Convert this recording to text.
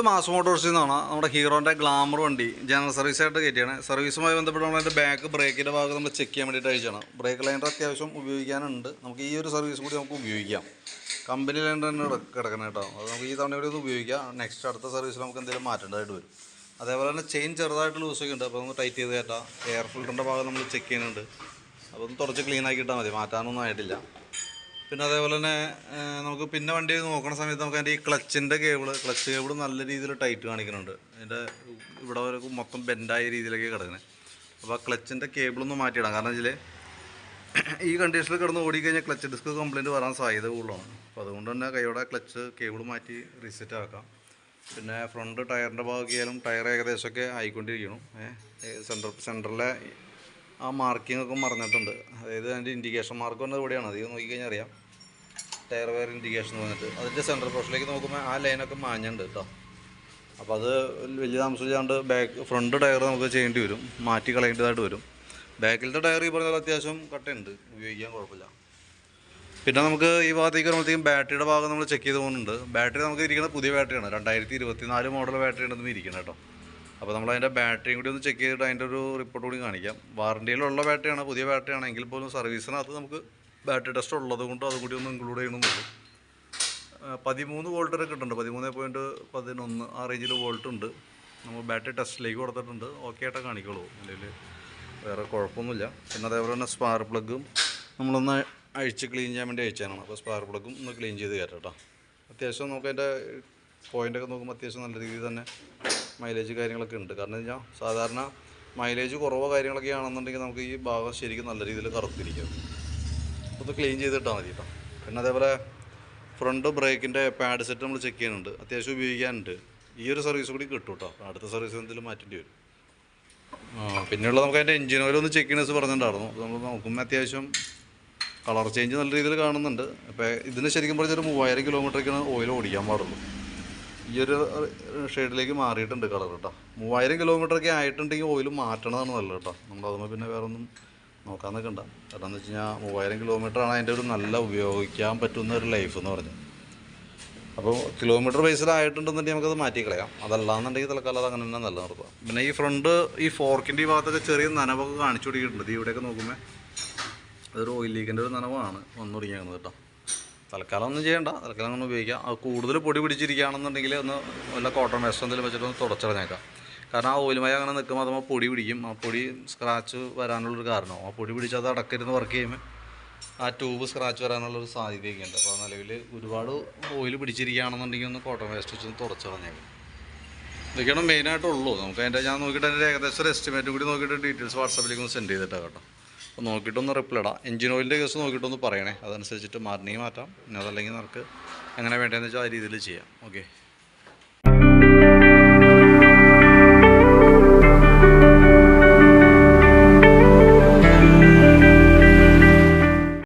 Mass മോട്ടോഴ്സിൽ നിന്നാണ് നമ്മുടെ ഹീറോന്റെ glamour വണ്ടി ജനറൽ സർവീസായിട്ട് കയറ്റിയാണ്. സർവീസുമായി ബന്ധപ്പെട്ട് നമ്മൾ അതിന്റെ ബാക്ക് ബ്രേക്കിന്റെ ഭാഗം നമ്മൾ ചെക്ക് ചെയ്യാൻ വേണ്ടിയിട്ട് അയച്ചാണ് ബ്രേക്ക് ലൈനർ അത്യാവശ്യം ഉപയോഗിക്കാനുണ്ട്. നമുക്ക് ഈ ഒരു സർവീസ് കൂടി നമുക്ക് ഉപയോഗിക്കാം. കമ്പനി ലൈനർ തന്നെ കിട- കിടക്കണം കേട്ടോ. അത് നമുക്ക് ഈ തവണ ഇവിടെ ഉപയോഗിക്കാം. നെക്സ്റ്റ് അടുത്ത സർവീസിൽ നമുക്ക് എന്തെങ്കിലും മാറ്റേണ്ടതായിട്ട് വരും. അതേപോലെ തന്നെ ചെയിൻ ചെറുതായിട്ട് ലൂസൊക്കെ ഉണ്ട്. അപ്പോൾ ഒന്ന് ടൈറ്റ് ചെയ്ത് കയറ്റാം എയർ ഫിൽറ്ററിന്റെ ഭാഗം നമ്മൾ ചെക്ക് ചെയ്യുന്നുണ്ട്. അപ്പോൾ ഒന്ന് തുടച്ച് ക്ലീൻ ആക്കിയിട്ടാൽ മതി. മാറ്റാനൊന്നും ആയിട്ടില്ല. പിന്നെ അതേപോലെ തന്നെ നമുക്ക് പിന്നെ വണ്ടി നോക്കുന്ന സമയത്ത് നമുക്ക് അതിന്റെ ഈ ക്ലച്ചിന്റെ കേബിൾ ക്ലച്ച് കേബിൾ നല്ല രീതിയിൽ ടൈറ്റ് കാണിക്കുന്നുണ്ട്. അതിന്റെ ഇവിടെ വരെ മൊത്തം ബെൻഡായ രീതിയിലൊക്കെ കിടക്കുന്നത് അപ്പോൾ ആ ക്ലച്ചിന്റെ കേബിളൊന്ന് മാറ്റിയിടാം. കാരണം വെച്ചാൽ ഈ കണ്ടീഷനിൽ കിടന്ന് ഓടിക്കഴിഞ്ഞാൽ ക്ലച്ച് ഡിസ്ക് കംപ്ലയിന്റ് വരാൻ സാധ്യത കൂടുതലാണ്. അപ്പോൾ അതുകൊണ്ട് തന്നെ കൈയോടെ ക്ലച്ച് കേബിൾ മാറ്റി റീസെറ്റ് ആക്കാം. പിന്നെ ഫ്രണ്ട് ടയറിന്റെ ഭാഗമായാലും ടയർ ഏകദേശമൊക്കെ ആയിക്കൊണ്ടിരിക്കണം സെന്റർ സെന്ററിലെ ആ മാർക്കിംഗ് ഒക്കെ മറന്നിട്ടുണ്ട്. അതായത് അതിന്റെ ഇൻഡിക്കേഷൻ മാർക്ക് വന്നത് ഇവിടെയാണ്. അത് നോക്കിക്കഴിഞ്ഞാൽ അറിയാം. ടയർ വയർ ഇൻഡിക്കേഷൻ വന്നിട്ട് അതിന്റെ സെൻട്രൽ പോർഷനിലേക്ക് നോക്കുമ്പോൾ ആ ലൈനൊക്കെ മാഞ്ഞുണ്ട് കേട്ടോ അപ്പോൾ അത് വലിയ താമസിച്ചാണ്ട് ബാക്ക് ഫ്രണ്ട് ടയർ നമുക്ക് ചെയ്യേണ്ടി വരും. മാറ്റി കളയേണ്ടതായിട്ട് വരും. ബാക്കിലത്തെ ടയർ ഈ പറഞ്ഞാൽ അത്യാവശ്യം കട്ടയുണ്ട്. ഉപയോഗിക്കാൻ കുഴപ്പമില്ല. പിന്നെ നമുക്ക് ഈ ഭാഗത്തേക്ക് വരുമ്പോഴത്തേക്കും ബാറ്ററിയുടെ ഭാഗം നമ്മൾ ചെക്ക് ചെയ്ത് പോകുന്നുണ്ട്. ബാറ്ററി നമുക്ക് ഇരിക്കുന്ന പുതിയ ബാറ്ററിയാണ് രണ്ടായിരത്തി ഇരുപത്തി നാല് മോഡൽ ബാറ്ററി ഉണ്ടെന്ന് ഇരിക്കുന്നത് കേട്ടോ അപ്പോൾ നമ്മൾ അതിന്റെ ബാറ്ററിയും കൂടി ഒന്ന് ചെക്ക് ചെയ്തിട്ട് അതിന്റെ ഒരു റിപ്പോർട്ട് കൂടി കാണിക്കാം. വാറണ്ടിയിലുള്ള ബാറ്ററിയാണ് പുതിയ ബാറ്ററിയാണ് എങ്കിൽ പോലും സർവീസിനകത്ത് നമുക്ക് ബാറ്ററി ടെസ്റ്റ് ഉള്ളത് കൊണ്ട് അതും കൂടി ഒന്ന് ഇൻക്ലൂഡ് ചെയ്യണമെന്നുള്ളൂ. പതിമൂന്ന് വോൾട്ട് വരെ കിട്ടുന്നുണ്ട്. പതിമൂന്ന് പോയിന്റ് പതിനൊന്ന് ആ റേഞ്ചിൽ വോൾട്ട് ഉണ്ട്. നമ്മൾ ബാറ്ററി ടെസ്റ്റിലേക്ക് കൊടുത്തിട്ടുണ്ട്. ഓക്കെ ആയിട്ടേ കാണിക്കുള്ളൂ. അതിൽ വേറെ കുഴപ്പമൊന്നുമില്ല. പിന്നെ അതേപോലെ തന്നെ സ്പാർ പ്ലഗും നമ്മളൊന്ന് അഴിച്ച് ക്ലീൻ ചെയ്യാൻ വേണ്ടി അയച്ചാണ് അപ്പോൾ സ്പാർ പ്ലഗും ഒന്ന് ക്ലീൻ ചെയ്ത് കയറ്റാം കേട്ടോ. അത്യാവശ്യം നമുക്ക് അതിന്റെ പോയിന്റൊക്കെ നോക്കുമ്പോൾ അത്യാവശ്യം നല്ല രീതിയിൽ തന്നെ മൈലേജ് കാര്യങ്ങളൊക്കെ ഉണ്ട്. കാരണം വെച്ചാൽ സാധാരണ മൈലേജ് കുറവോ കാര്യങ്ങളൊക്കെ ആണെന്നുണ്ടെങ്കിൽ നമുക്ക് ഈ ഭാഗം ശരിക്കും നല്ല രീതിയിൽ കറുത്തിരിക്കും. ഒന്ന് ക്ലീൻ ചെയ്തിട്ടാൽ മതി കേട്ടോ പിന്നെ അതേപോലെ ഫ്രണ്ട് ബ്രേക്കിന്റെ പാഡ് സെറ്റ് നമ്മൾ ചെക്ക് ചെയ്യുന്നുണ്ട്. അത്യാവശ്യം ഉപയോഗിക്കാനുണ്ട്. ഈ ഒരു സർവീസ് കൂടി കിട്ടും കേട്ടോ അടുത്ത സർവീസ് എന്തെങ്കിലും മാറ്റേണ്ടി വരും. പിന്നെയുള്ള നമുക്ക് അതിന്റെ എഞ്ചിൻ ഓയിൽ ഒന്ന് ചെക്ക് ചെയ്യണസ് പറഞ്ഞിട്ടുണ്ടായിരുന്നു. നമ്മൾ നോക്കുമ്പോൾ അത്യാവശ്യം കളർ ചേഞ്ച് നല്ല രീതിയിൽ കാണുന്നുണ്ട്. അപ്പോൾ ഇതിന് ശരിക്കും പറഞ്ഞാൽ ഒരു മൂവായിരം കിലോമീറ്ററൊക്കെയാണ് ഓയിൽ ഓടിക്കാൻ പാടുള്ളൂ. ഈ ഒരു ഷെയ്ഡിലേക്ക് മാറിയിട്ടുണ്ട് കളർ കേട്ടോ മൂവായിരം കിലോമീറ്ററൊക്കെ ആയിട്ടുണ്ടെങ്കിൽ ഓയിൽ മാറ്റണതാണ് നല്ലത് കേട്ടോ നമ്മൾ അതുമ്പോൾ പിന്നെ വേറെ ഒന്നും നോക്കാൻ നിൽക്കണ്ട കാരണം എന്ന് വെച്ച് കഴിഞ്ഞാൽ മൂവായിരം കിലോമീറ്ററാണ് അതിന്റെ ഒരു നല്ല ഉപയോഗിക്കാൻ പറ്റുന്ന ഒരു ലൈഫ് എന്ന് പറഞ്ഞു. അപ്പോൾ കിലോമീറ്റർ ബേസിലായിട്ടുണ്ടെന്നുണ്ടെങ്കിൽ നമുക്കത് മാറ്റി കളയാം. അതല്ലാന്നുണ്ടെങ്കിൽ തൽക്കാലം അത് അങ്ങനെ തന്നെ നല്ല നിർത്തുക പിന്നെ ഈ ഫ്രണ്ട് ഈ ഫോർക്കിന്റെ ഈ ഭാഗത്തൊക്കെ ചെറിയ നനവൊക്കെ കാണിച്ചു കൊടുക്കിയിട്ടുണ്ട് ഇവിടെയൊക്കെ നോക്കുമ്പോൾ അതൊരു ഓയിൽ ലീക്കിന്റെ ഒരു നനവാണ് വന്നു തുടങ്ങിയത് കേട്ടോ. തൽക്കാലം ഒന്നും ചെയ്യണ്ട. തൽക്കാലം ഒന്നും ഉപയോഗിക്കാം. അത് കൂടുതൽ പൊടി പിടിച്ചിരിക്കുകയാണെന്നുണ്ടെങ്കിൽ ഒന്ന് വല്ല കോട്ടൺ വേസ്റ്റ് എന്തെങ്കിലും വെച്ചിട്ട് ഒന്ന് തുടച്ചിടഞ്ഞേക്കാം. കാരണം ആ ഓയിലുമായി അങ്ങനെ നിൽക്കുമ്പോൾ അതുമ്പോൾ പൊടി പിടിക്കും. ആ പൊടി സ്ക്രാച്ച് വരാനുള്ളൊരു കാരണമാവും ആ പൊടി പിടിച്ച് അത് അടക്കരുന്ന് വർക്ക് ചെയ്യുമ്പോൾ ആ ട്യൂബ് സ്ക്രാച്ച് വരാനുള്ളൊരു സാധ്യതയൊക്കെ ഉണ്ട് അപ്പോൾ നിലവിൽ ഒരുപാട് ഓയിൽ പിടിച്ചിരിക്കുകയാണെന്നുണ്ടെങ്കിൽ ഒന്ന് കോട്ടൺ വേസ്റ്റ് വെച്ച് ഒന്ന് തുടച്ചിടഞ്ഞേക്കാം ഇതൊക്കെയാണ് മെയിനായിട്ടുള്ളൂ നമുക്ക് അതിന്റെ ഞാൻ നോക്കിയിട്ട് അതിന്റെ ഏകദേശം ഒരു എസ്റ്റിമേറ്റും കൂടി നോക്കിയിട്ട് ഡീറ്റെയിൽസ് വാട്സാപ്പിലേക്ക് ഒന്ന് സെൻഡ് ചെയ്തിട്ടാണ് കേട്ടോ. അപ്പോൾ നോക്കിയിട്ടൊന്ന് റിപ്ലൈ ഇടാം. എഞ്ചിൻ ഓയിലിന്റെ കേസ് നോക്കിയിട്ടൊന്ന് പറയണേ. അതനുസരിച്ചിട്ട് മാറ്റണമെങ്കിൽ മാറ്റാം. പിന്നെ അതല്ലെങ്കിൽ നമുക്ക് എങ്ങനെ വേണ്ടതെന്ന് വെച്ചാൽ ആ രീതിയിൽ ചെയ്യാം. ഓക്കെ